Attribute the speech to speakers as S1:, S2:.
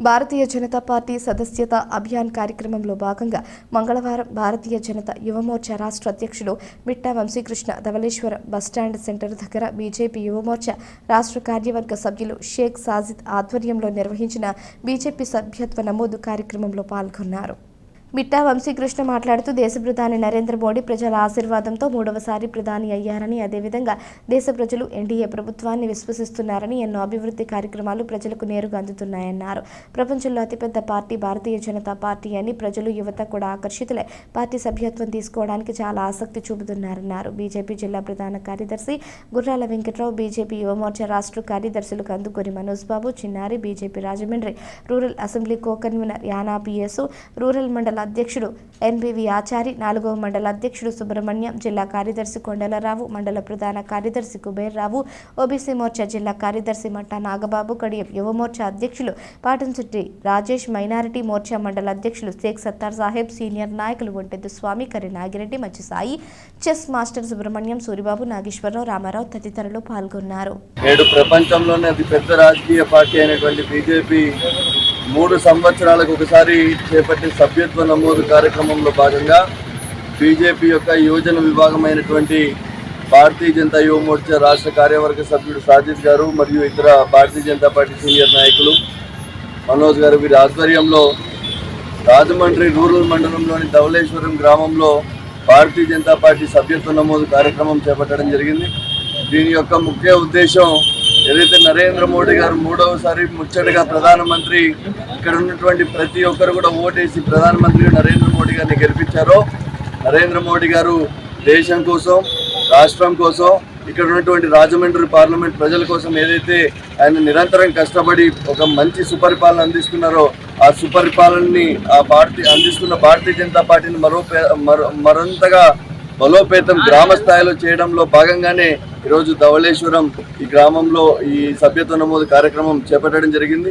S1: భారతీయ Janata party సదస్యత అభియాన్ కార్యక్రమంలో భాగంగా మంగళవారం భారతీయ జనతా యువమోర్చా రాష్ట్ర అధ్యక్షుడు Mitta Vamsikrishna Dhavaleswaram bus stand centre దగ్గర బీజేపీ యువమోర్చా రాష్ట్ర కార్యవర్గ సభ్యులు షేక్ సాజిద్ ఆధ్వర్యంలో నిర్వహించిన బీజేపీ సభ్యత్వ నమోదు కార్యక్రమంలో పాల్గొన్నారు. బిట్టా వంశీకృష్ణ మాట్లాడుతూ దేశ ప్రధాని నరేంద్ర మోడీ ప్రజల ఆశీర్వాదంతో మూడవసారి ప్రధాని అయ్యారని అదేవిధంగా దేశ ప్రజలు ఎన్డీఏ ప్రభుత్వాన్ని విశ్వసిస్తున్నారని ఎన్నో అభివృద్ధి కార్యక్రమాలు ప్రజలకు నేరుగా అందుతున్నాయన్నారు. ప్రపంచంలో అతిపెద్ద పార్టీ భారతీయ జనతా పార్టీ అని ప్రజలు యువత కూడా ఆకర్షితులై పార్టీ సభ్యత్వం తీసుకోవడానికి చాలా ఆసక్తి చూపుతున్నారన్నారు. బీజేపీ జిల్లా ప్రధాన కార్యదర్శి గుర్రాల వెంకట్రావు బీజేపీ యువమోర్చా రాష్ట్ర కార్యదర్శులు Kandukuri Manoj Babu Chinnari BJP Rajahmundry rural assembly co convener Yana PS rural మండల అధ్యక్షుడు. ఎన్బివి ఆచారి నాలుగవ మండల అధ్యక్షుడు సుబ్రహ్మణ్యం జిల్లా కార్యదర్శి కొండలరావు మండల ప్రధాన కార్యదర్శి కుబేర్రావు ఓబీసీ మోర్చా జిల్లా కార్యదర్శి మట్టా నాగబాబు కడియం యువమోర్చా అధ్యక్షులు పాటంశెట్టి రాజేష్ మైనారిటీ మోర్చా మండల అధ్యక్షులు షేక్ సత్తార్ సాహెబ్ సీనియర్ నాయకులు ఒంటెద్దు స్వామి కరి నాగిరెడ్డి మచ్చి సాయి చెస్ మాస్టర్ సుబ్రహ్మణ్యం సూరిబాబు నాగేశ్వరరావు రామారావు తదితరులు పాల్గొన్నారు.
S2: నేడు ప్రపంచంలోనే అతి పెద్ద రాజకీయ పార్టీ అయినటువంటి బీజేపీ మూడు సంవత్సరాలకు ఒకసారి చేపట్టే సభ్యత్వ నమోదు కార్యక్రమంలో భాగంగా బీజేపీ యొక్క యువజన విభాగమైనటువంటి భారతీయ జనతా యువ మోర్చా రాష్ట్ర కార్యవర్గ సభ్యుడు సాజిద్ గారు మరియు ఇతర భారతీయ జనతా పార్టీ సీనియర్ నాయకులు మనోజ్ గారు. వీరి ఆధ్వర్యంలో రాజమండ్రి రూరల్ మండలంలోని ధవళేశ్వరం గ్రామంలో భారతీయ జనతా పార్టీ సభ్యత్వ నమోదు కార్యక్రమం చేపట్టడం జరిగింది. దీని యొక్క ముఖ్య ఉద్దేశం ఏదైతే నరేంద్ర మోడీ గారు మూడవసారి ముచ్చటగా ప్రధానమంత్రి ఇక్కడ ఉన్నటువంటి ప్రతి ఒక్కరు కూడా ఓటేసి ప్రధానమంత్రి నరేంద్ర మోడీ గారిని గెలిపించారో నరేంద్ర మోడీ గారు దేశం కోసం రాష్ట్రం కోసం ఇక్కడ ఉన్నటువంటి రాజమండ్రి పార్లమెంట్ ప్రజల కోసం ఏదైతే ఆయన నిరంతరం కష్టపడి ఒక మంచి సుపరిపాలన అందిస్తున్నారో ఆ సుపరిపాలనని ఆ పార్టీ అందిస్తున్న భారతీయ జనతా పార్టీని మరో పే- బలోపేతం గ్రామ స్థాయిలో చేయడంలో భాగంగానే ఈరోజు ధవళేశ్వరం ఈ గ్రామంలో ఈ సభ్యత్వ నమోదు కార్యక్రమం చేపట్టడం జరిగింది.